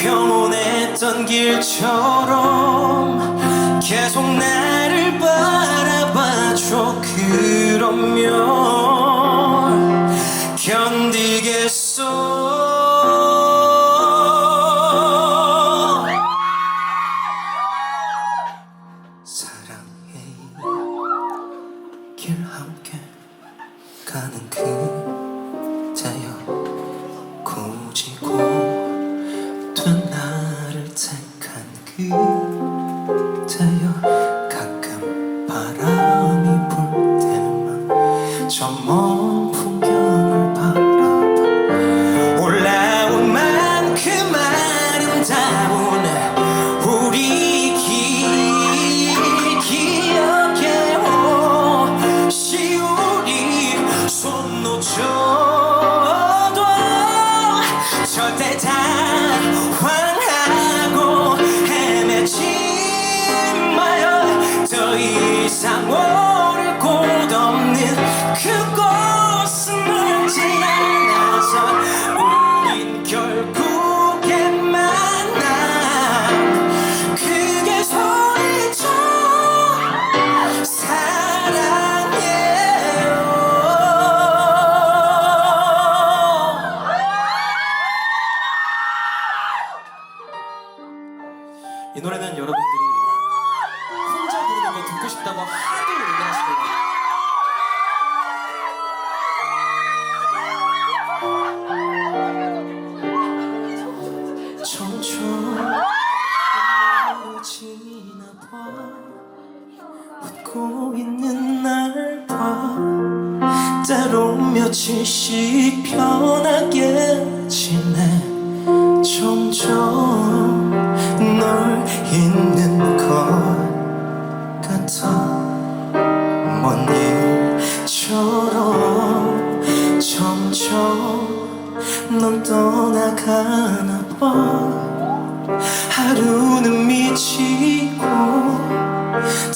평온했던 길처럼 계속 나를 바라봐줘. 그러면 견디겠어 사랑해 길 함께 가는 그 저 먼 그곳은 멀지 않아서 우린 결국엔 만나 그게 소리쳐 사랑해요. 이 노래는 여러분들이 혼자 부르는 거 듣고 싶다고 하도 얘기하시더라고요 때론 며칠씩 편하게 지내. 점점 널 잊는 것 같아. 먼 일처럼 점점 넌 떠나가나 봐. 하루는 미치고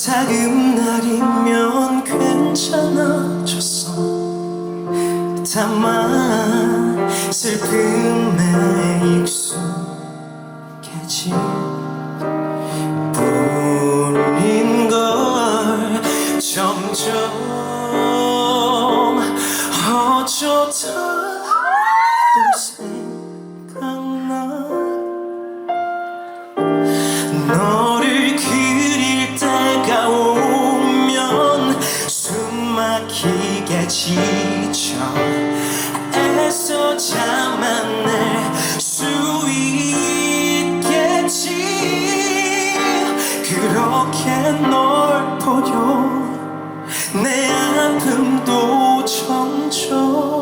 다음 날이면 괜찮아졌어. 다만 슬픔에 익숙해지 뿐인 걸 점점 지쳐. 애써 참아낼 수 있겠지. 그렇게 널 보여 내 아픔도 점점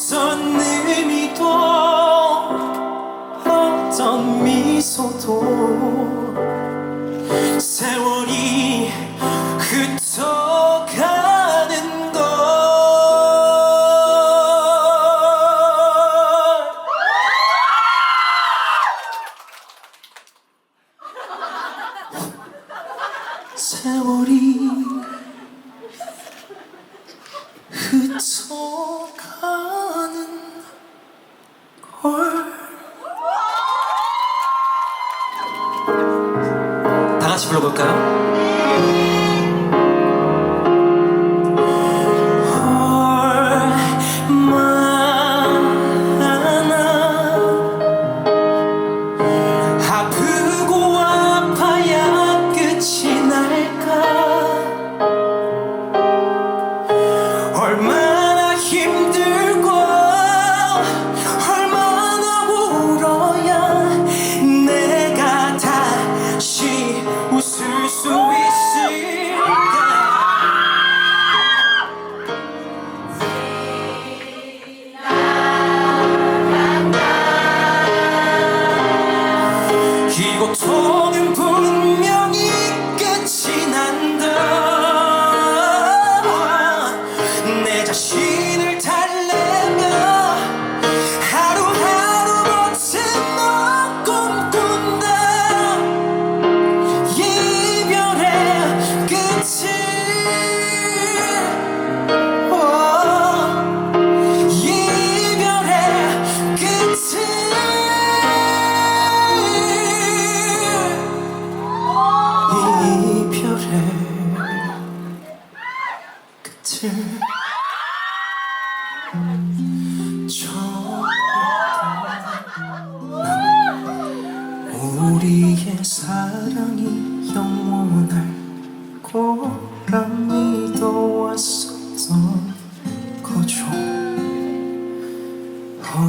어떤 의미도 어떤 미소도 세월이 흩어가는 걸. 세월이 다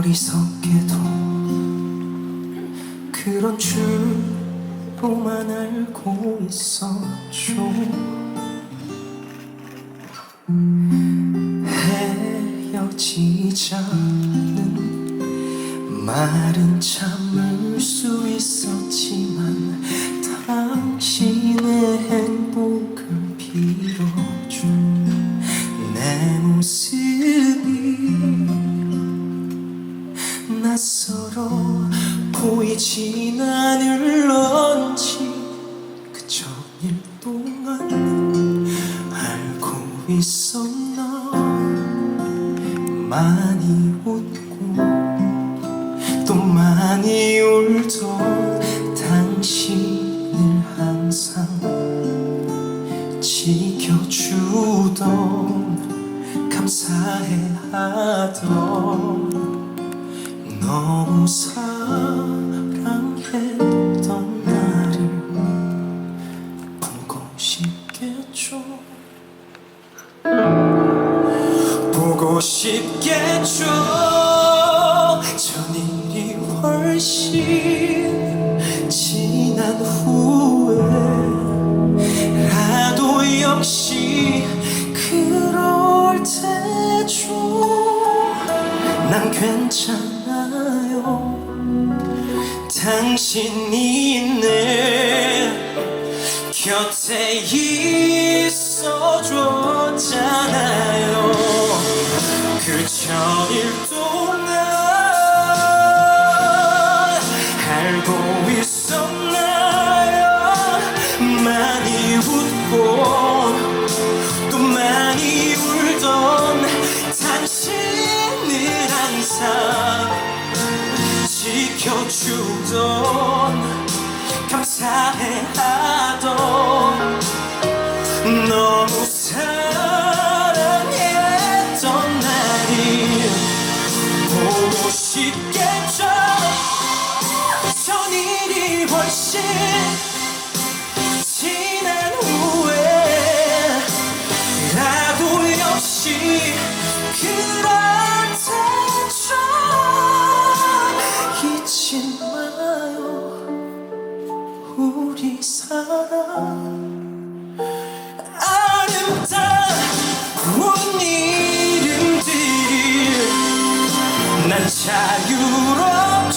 어리석게도 그런 줄 보만 알고 있었죠. 헤어지자는 말은 참을 수 있었지만 보이진 않을런지 그저 일 동안 알고 있었나? 많이 웃고 또 많이 울던 당신을 항상 지켜주던 감사해 하던 너무 사랑 싶겠죠 전일이 훨씬 지난 후에라도 역시 그럴 테죠. 난 괜찮아요. 당신이 있네. 곁에 있어줬잖아요 알고 있었나요? 많이 웃고 또 많이 울던 당신을 항상 지켜주던 감사해 하던 너무 지난 후에라도 역시 그럴 테죠. 잊지 마요 우리 사랑. 아름다운 이름들이 난 자유로워